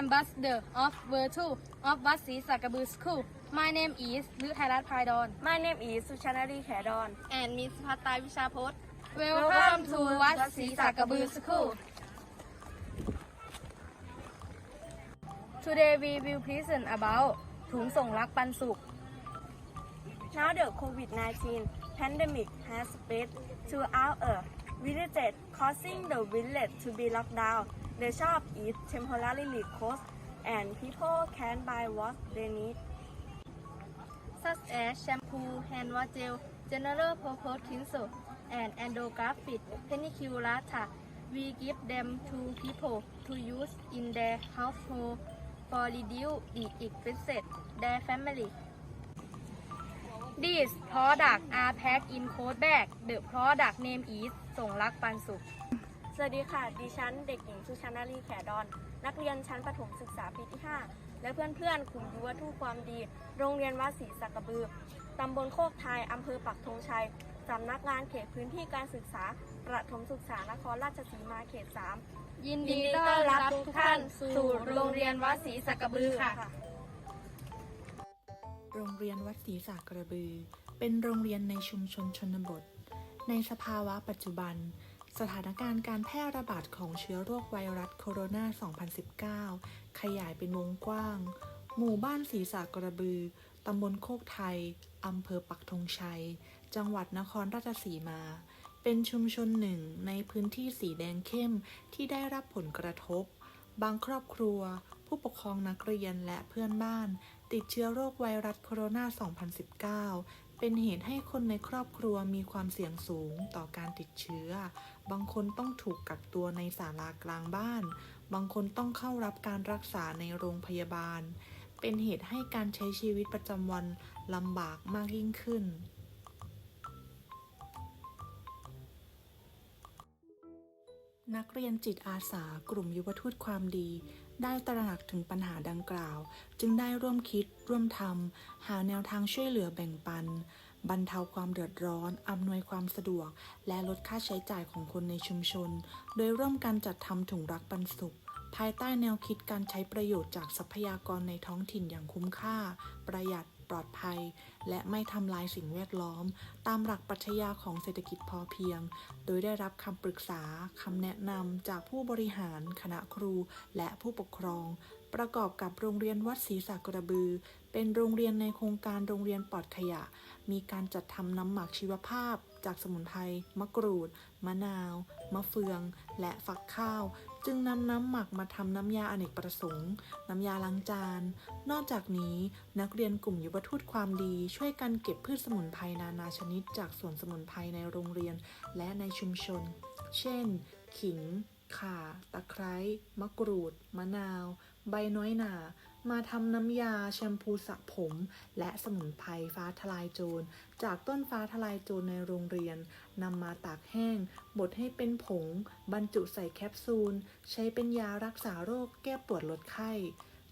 ambassador of Virtue of วัดศรีสักกระบือ School My name is ลือไทยรัฐพายดอน My name is สุชานารีแขดอน and Miss พัตตาวิชาพจน์ Welcome to วัดศรีสักกระบือ School Today we will present about ถุงส่งรักปันสุข Now the COVID-19 pandemic has spread throughout a village causing the village to be locked down. The shop is temporarily closed and people can buy what they need. such as shampoo, hand wash gel, general purpose cleanser, and endographic peniculata. We give them to people to use in their household for reduce the expenses their family. These products are packed in coat bag. The product name is ส่งรักปันสุข สวัสดีค่ะ ดิฉันเด็กหญิงสุชานารีแขดอน นักเรียนชั้นประถมศึกษาปีที่ 5 และเพื่อนๆกลุ่มยุวทูตความดี โรงเรียนวัดศรีสักกระบือ ตำบลโคกไทย อำเภอปักธงชัย สำนักงานเขตพื้นที่การศึกษา ประถมศึกษานครราชสีมาเขต 3 ยินดีต้อนรับทุกท่านสู่โรงเรียนวัดศรีสักกระบือค่ะ โรงเรียนวัดศรีสากระบือ เป็นโรงเรียนในชุมชนชนบท ในสภาวะปัจจุบัน สถานการณ์การแพร่ระบาดของเชื้อโรคไวรัสโคโรนา 2019 ขยายเป็นวงกว้าง หมู่บ้านศรีสากระบือ ตำบลโคกไทย อำเภอปักธงชัย จังหวัดนครราชสีมา เป็นชุมชนหนึ่งในพื้นที่สีแดงเข้มที่ได้รับผลกระทบ บางครอบครัว ผู้ปกครองนักเรียนและเพื่อนบ้าน ติดเชื้อโรคไวรัสโคโรนา 2019 เป็นเหตุให้คนในครอบครัวมีความเสี่ยงสูงต่อการติดเชื้อ บางคนต้องถูกกักตัวในศาลากลางบ้าน บางคนต้องเข้ารับการรักษาในโรงพยาบาล เป็นเหตุให้การใช้ชีวิตประจำวันลำบากมากยิ่งขึ้น นักเรียนจิตอาสากลุ่มยุวทูตความดี ได้ตระหนักถึงปัญหาดังกล่าว จึงได้ร่วมคิด ร่วมทำหาแนวทางช่วยเหลือแบ่งปัน บรรเทาความเดือดร้อน อำนวยความสะดวก และลดค่าใช้จ่ายของคนในชุมชน โดยร่วมกันจัดทำถุงรักปันสุข ภายใต้แนวคิดการใช้ประโยชน์จากทรัพยากรในท้องถิ่นอย่างคุ้มค่า ประหยัดปลอดภัย และไม่ทำลายสิ่งแวดล้อม ตามหลักปรัชญาของเศรษฐกิจพอเพียง โดยได้รับคำปรึกษาคำแนะนำจากผู้บริหาร คณะครู และผู้ปกครอง ประกอบกับโรงเรียนวัดศรีสักกระบือ เป็นโรงเรียนในโครงการโรงเรียนปลอดขยะ มีการจัดทำน้ำหมักชีวภาพ จากสมุนไพรมะกรูด มะนาว มะเฟือง และฝักข้าว จึงนำน้ำหมักมาทำน้ำยาอเนกประสงค์ น้ำยาล้างจาน นอกจากนี้นักเรียนกลุ่มยุวทูตความดี ช่วยกันเก็บพืชสมุนไพรนานาชนิด จากสวนสมุนไพรในโรงเรียนและในชุมชน เช่น ขิงข่า ตะไคร้ มะกรูด มะนาว ใบน้อยหนามาทำน้ำยาแชมพูสระผม และสมุนไพรฟ้าทลายโจร จากต้นฟ้าทลายโจรในโรงเรียนนำมาตากแห้ง บดให้เป็นผง บรรจุใส่แคปซูล ใช้เป็นยารักษาโรคแก้ปวดลดไข้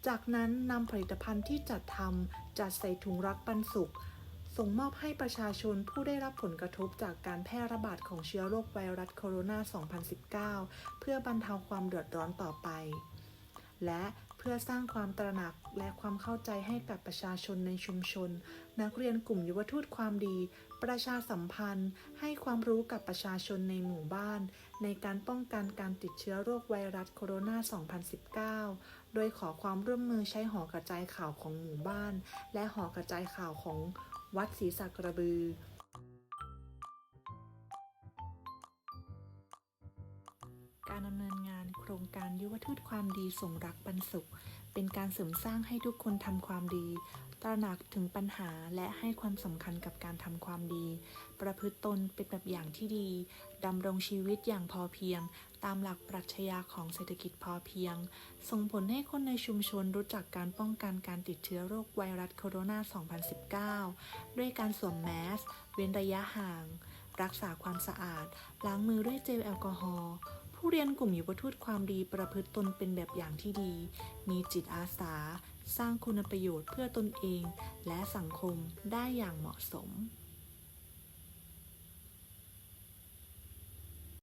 จากนั้นนำผลิตภัณฑ์ที่จัดทำจัดใส่ถุงรักปันสุขส่งมอบให้ประชาชนผู้ได้รับผลกระทบจากการแพร่ระบาดของเชื้อโรคไวรัสโคโรนา 2019 เพื่อบรรเทาความเดือดร้อนต่อไป และเพื่อสร้างความตระหนักและความเข้าใจให้กับประชาชนในชุมชน นักเรียนกลุ่มยุวทูตความดี ประชาสัมพันธ์ ให้ความรู้กับประชาชนในหมู่บ้าน ในการป้องกันการติดเชื้อโรคไวรัสโคโรนา 2019 โดยขอความร่วมมือใช้หอกระจายข่าวของหมู่บ้าน และหอกระจายข่าวของวัดศรีสักระบือการดำเนิน ครงการยุวทูตความดีส่งรักปันสุข เป็นการเสริมสร้างให้ทุกคนทำความดี ตระหนักถึงปัญหาและให้ความสำคัญกับการทำความดี ประพฤติตนเป็นแบบอย่างที่ดีดำรงชีวิตอย่างพอเพียง ตามหลักปรัชญาของเศรษฐกิจพอเพียง ส่งผลให้คนในชุมชนรู้จักการป้องกันการติดเชื้อโรคไวรัสโคโรนา 2019 ด้วยการสวมแมส เว้นระยะห่าง รักษาความสะอาด ล้างมือด้วยเจลแอลกอฮอล์ ผู้เรียนกลุ่มยุวทูตความดีประพฤติตนเป็นแบบอย่างที่ดี มีจิตอาสา สร้างคุณประโยชน์เพื่อตนเอง และสังคมได้อย่างเหมาะสม